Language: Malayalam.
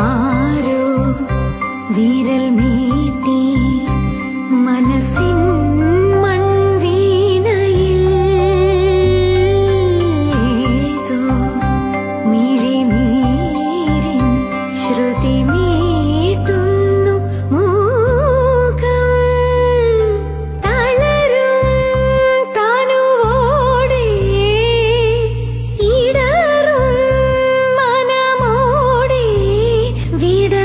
ആരോ വിരൽ മീട്ടി മൺവീണയിൽ ശ്രുതിമീ வீடு